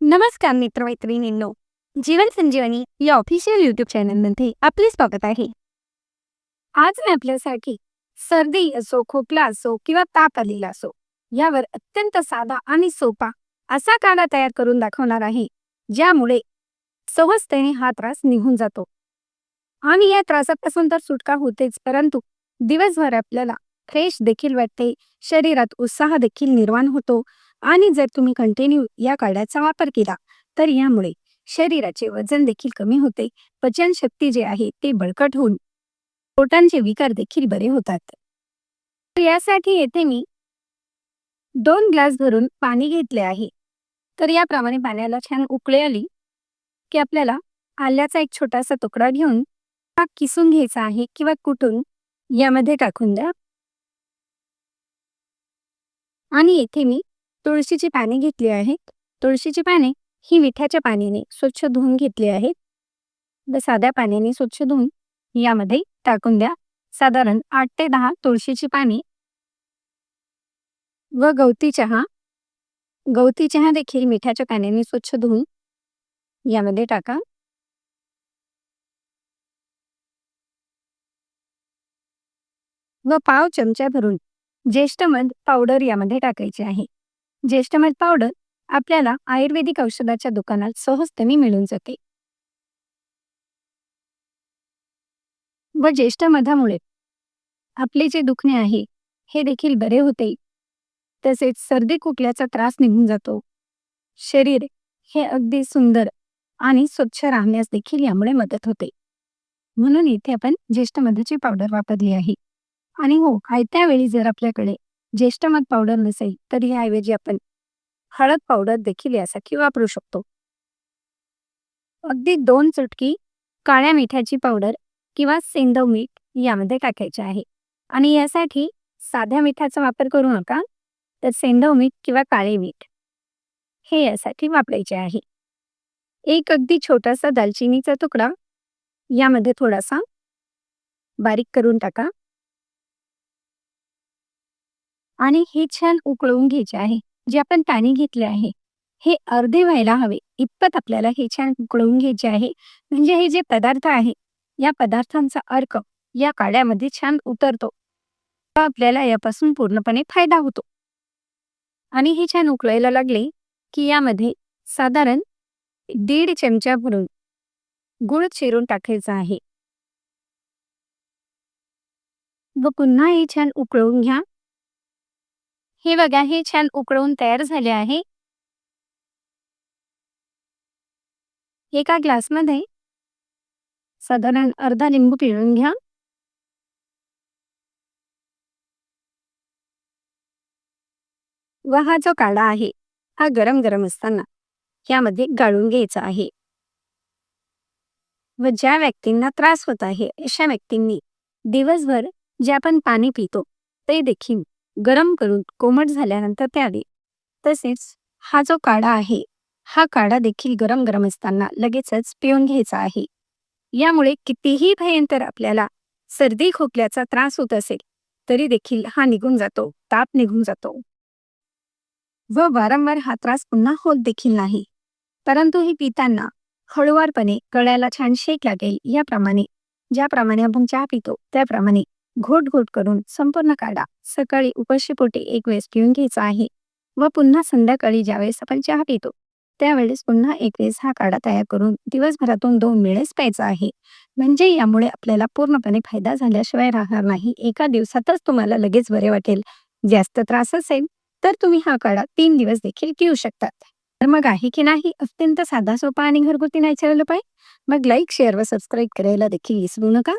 नमस्कार मित्रमैत्रिणींनो. जीवन संजीवनी या official YouTube चॅनलमध्ये आपले स्वागत आहे. आज मी आपल्यासाठी सर्दी असो खोकला असो किंवा ताप आलेला असो यावर अत्यंत साधा आणि सोपा असा काढा तयार करून दाखवणार आहे ज्यामुळे सहजतेने हा त्रास निघून जातो. आणि या त्रासापासून तर सुटका होतेच परंतु दिवसभर आपल्याला फ्रेश देखील वाटते शरीरात उत्साह देखील निर्माण होतो आणि जर तुम्ही कंटिन्यू या काढ्याचा वापर केला तर यामुळे शरीराचे वजन देखील कमी होते पचनशक्ती जे आहे ते बळकट होऊन पोटांचे विकार देखील बरे होतात. तर यासाठी येथे मी दोन ग्लास भरून पाणी घेतले आहे. तर याप्रमाणे पाण्याला छान उकळे आली की आपल्याला आल्याचा एक छोटासा तुकडा घेऊन हा किसून घ्यायचा आहे किंवा कुठून यामध्ये टाकून द्या. आणि येथे मी तुळशीची पाने घेतली आहेत. तुळशीची पाने ही मिठाच्या पाण्याने स्वच्छ धुवून घेतली आहेत. व साध्या पाण्याने स्वच्छ धुवून यामध्ये टाकून द्या. साधारण आठ ते दहा तुळशीची पाने. व गवती चहा. गवती चहा देखील मिठाच्या पाण्याने स्वच्छ धुवून यामध्ये टाका. व पाव चमचा भरून ज्येष्ठमध पावडर यामध्ये टाकायचे आहे. ज्येष्ठमध पावडर आपल्याला आयुर्वेदिक औषधाच्या दुकानात सहजतेने मिळून जाते. व ज्येष्ठ मधामुळे आपले जे दुखणे आहे हे देखील बरे होते. तसेच सर्दी खोकल्याचा त्रास निघून जातो. शरीर हे अगदी सुंदर आणि स्वच्छ राहण्यास देखील यामुळे मदत होते. म्हणून इथे आपण ज्येष्ठ मधाची पावडर वापरली आहे. आणि हो खायत्या वेळी जर आपल्याकडे ज्येष्ठ मध पावडर नसेल तर याऐवजी आपण हळद पावडर देखील यासाठी वापरू शकतो. अगदी दोन चुटकी काळ्या मिठाची पावडर किंवा सेंधव मीठ यामध्ये टाकायचे आहे. आणि यासाठी साध्या मिठाचा वापर करू नका तर सेंधव मीठ किंवा काळे मीठ हे यासाठी वापरायचे आहे. एक अगदी छोटासा दालचिनीचा तुकडा यामध्ये थोडासा बारीक करून टाका. आणि हे छान उकळवून घ्यायचे आहे. जे आपण पाणी घेतले आहे हे अर्धे व्हायला हवे. इतपत आपल्याला हे छान उकळवून घ्यायचे आहे. म्हणजे हे जे पदार्थ आहे या पदार्थांचा अर्क या काड्यामध्ये छान उतरतो. व आपल्याला यापासून पूर्णपणे फायदा होतो. आणि हे छान उकळायला लागले की यामध्ये साधारण दीड चमचा भरून गुळ चिरून टाकायचा आहे. व पुन्हा हे छान उकळून घ्या. हे बघा हे छान उकळून तयार झाले आहे. एका ग्लासमध्ये साधारण अर्धा लिंबू पिळून घ्या. व हा जो काढा आहे हा गरम गरम असताना यामध्ये गाळून घ्यायचा आहे. व ज्या व्यक्तींना त्रास होत आहे अशा व्यक्तींनी दिवसभर जे आपण पाणी पितो ते देखील गरम करून कोमट झाल्यानंतर प्यावे. तसेच हा जो काढा आहे हा काढा देखील गरम गरम असताना लगेचच पिऊन घ्यायचा आहे. यामुळे कितीही भयंकर आपल्याला सर्दी खोकल्याचा त्रास होत असेल तरी देखील हा निघून जातो ताप निघून जातो. व वारंवार हा त्रास पुन्हा होत देखील नाही. परंतु हे पिताना हळुवारपणे गळ्याला छान शेक लागेल याप्रमाणे ज्याप्रमाणे आपण चहा पितो त्याप्रमाणे घोट घोट करून संपूर्ण काढा. सकाळी उपाशीपोटी एक वेळेस पिऊन घ्यायचा आहे व पुन्हा संध्याकाळी ज्यावेळेस आपण चहा पितो त्यावेळेस पुन्हा एक वेळेस हा काढा तयार करून दिवसभरातून दोन वेळेस प्यायचा आहे. म्हणजे यामुळे आपल्याला पूर्णपणे फायदा झाल्याशिवाय राहणार नाही. एका दिवसातच तुम्हाला लगेच बरे वाटेल. जास्त त्रास असेल तर तुम्ही हा काढा. तीन दिवस देखील पिऊ शकतात तर मग आहे की नाही? अत्यंत साधा सोपा आणि घरगुती नॅचरल उपाय? मग लाईक शेअर व सबस्क्राईब करायला देखील विसरू नका.